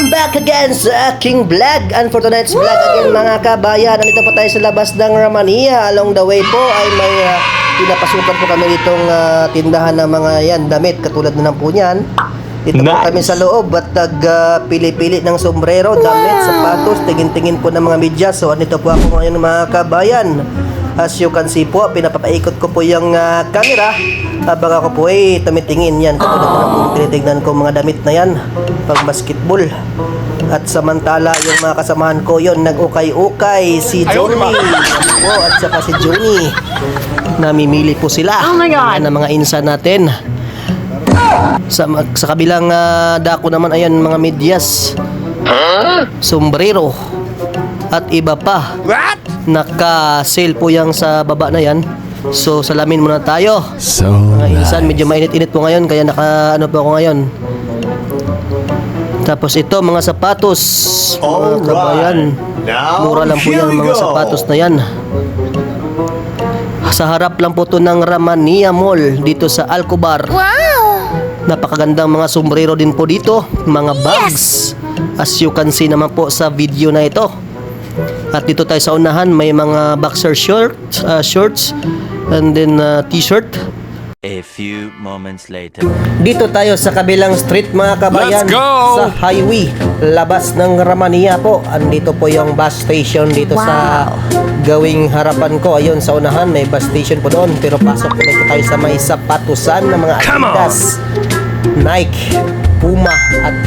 Welcome back again sa aking vlog. And for tonight's vlog again mga kabayan Nandito po tayo sa labas ng Ramania Along the way po ay may uh, pinapasukan po kami ditong ah, tindahan ng mga yan damit. Katulad na lang po niyan. Dito po Nice. kami sa loob at nagpili-pili ng sombrero, damit, sapatos, tingin-tingin po ng mga medyas. So andito po ako ngayon mga kabayan As you can see po, pinapapaikot ko po yung ah, camera habang ako po ay tumitingin yan. Katulad na po tinitignan ko mga damit na yan pag basketball. At samantala yung mga kasamahan ko yon nag-ukay-ukay si Johnny po at saka si Johnny. Namimili po sila. Oh my God. Ang mga insa natin. Sa, sa kabilang ah, dako naman ayan mga medyas. Sombrero. At iba pa. What? Naka-sale po yung sa baba na yan. So, salamin muna tayo. So Mga insan, medyo mainit-init po ngayon, kaya naka, ano po ako ngayon. Tapos ito, mga sapatos. Mga kabayan. Now, Mura lang po here yan, we mga go. sapatos na yan. Sa harap lang po to ng Ramania Mall, dito sa Alcobar. Wow! Napakagandang mga sombrero din po dito, mga bags. As you can see naman po sa video na ito. At dito tayo sa unahan, may mga boxer short, uh, shorts, and then uh, t-shirt. A few moments later. Dito tayo sa kabilang street mga kabayan. Let's go! Sa highway, labas ng Ramania po. Andito po yung bus station dito sa gawing harapan ko. Ayun, sa unahan may bus station po doon. Pero pasok po tayo sa may sapatusan ng mga Come on! Adidas, Nike,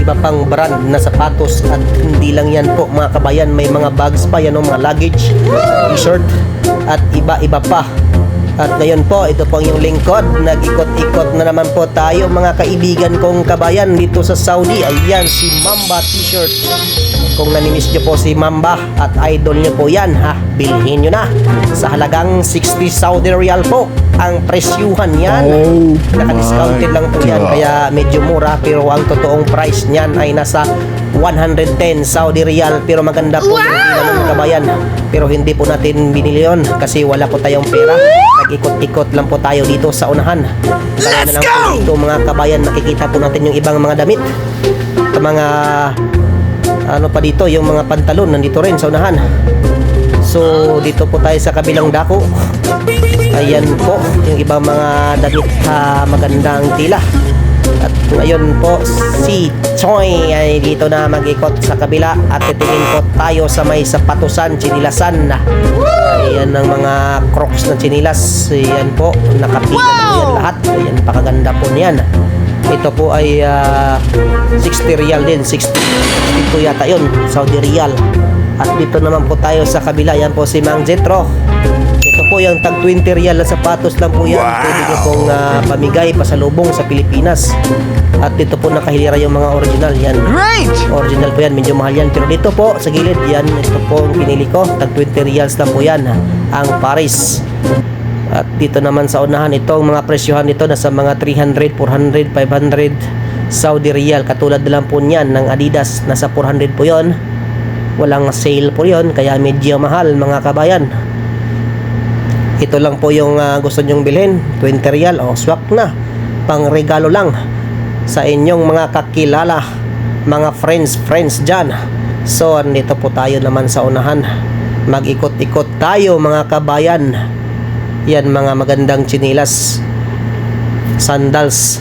iba pang brand na sapatos at hindi lang yan po mga kabayan may mga bags pa yan o mga luggage t-shirt at iba-iba pa at ngayon po, ito po ang yung lingkod. Nag-ikot-ikot na naman po tayo mga kaibigan kong kabayan dito sa Saudi. Ayan, si Mamba T-shirt. Kung nanimiss nyo po si Mamba at idol nyo po yan, ha, bilhin nyo na. Sa halagang 60 Saudi Riyal po ang presyuhan yan. Oh Naka-discounted lang po yan, kaya medyo mura. Pero ang totoong price niyan ay nasa 110 Saudi Riyal. Pero maganda po yung ilaw ng kabayan. Pero hindi po natin binili yun kasi wala po tayong pera. Nag-ikot-ikot lang po tayo dito sa unahan. Kaya na lang po dito mga kabayan, makikita po natin yung ibang mga damit. Sa mga ano pa dito, yung mga pantalon nandito rin sa unahan. So, dito po tayo sa kabilang dako. Ayan po, yung ibang mga damit ha, magandang tila. At ngayon po, si Choi ay dito na mag-ikot sa kabila at titingin po tayo sa may sapatusan, chinilasan na. Ayan ang mga crocs na chinilas. Ayan po, nakapila po yan lahat. Ayan, pakaganda po niyan. Ito po ay ah, 60 real din, 60, 62 yata yun, Saudi real. At dito naman po tayo sa kabila, yan po si Mang Jetro. Ito po yung tag 20 real na sapatos lang po yan. Pwede nyo pong ah, pamigay, pasalubong sa Pilipinas. At dito po nakahilira yung mga original yan. Great! Original po yan, medyo mahal yan. Pero dito po, sa gilid, yan, ito po ang pinili ko. Tag 20 reals lang po yan, ha, ang Paris. At dito naman sa unahan, ito, ang mga presyohan nito, nasa mga 300, 400, 500 Saudi Riyal. Katulad lang po niyan ng Adidas, nasa 400 po yon Walang sale po yon kaya medyo mahal mga kabayan. Ito lang po yung ah, gusto nyong bilhin, 20 real o swak na. Pang regalo lang sa inyong mga kakilala, mga friends, friends dyan. So, andito po tayo naman sa unahan. Mag-ikot-ikot tayo mga kabayan. Yan mga magandang chinilas, sandals,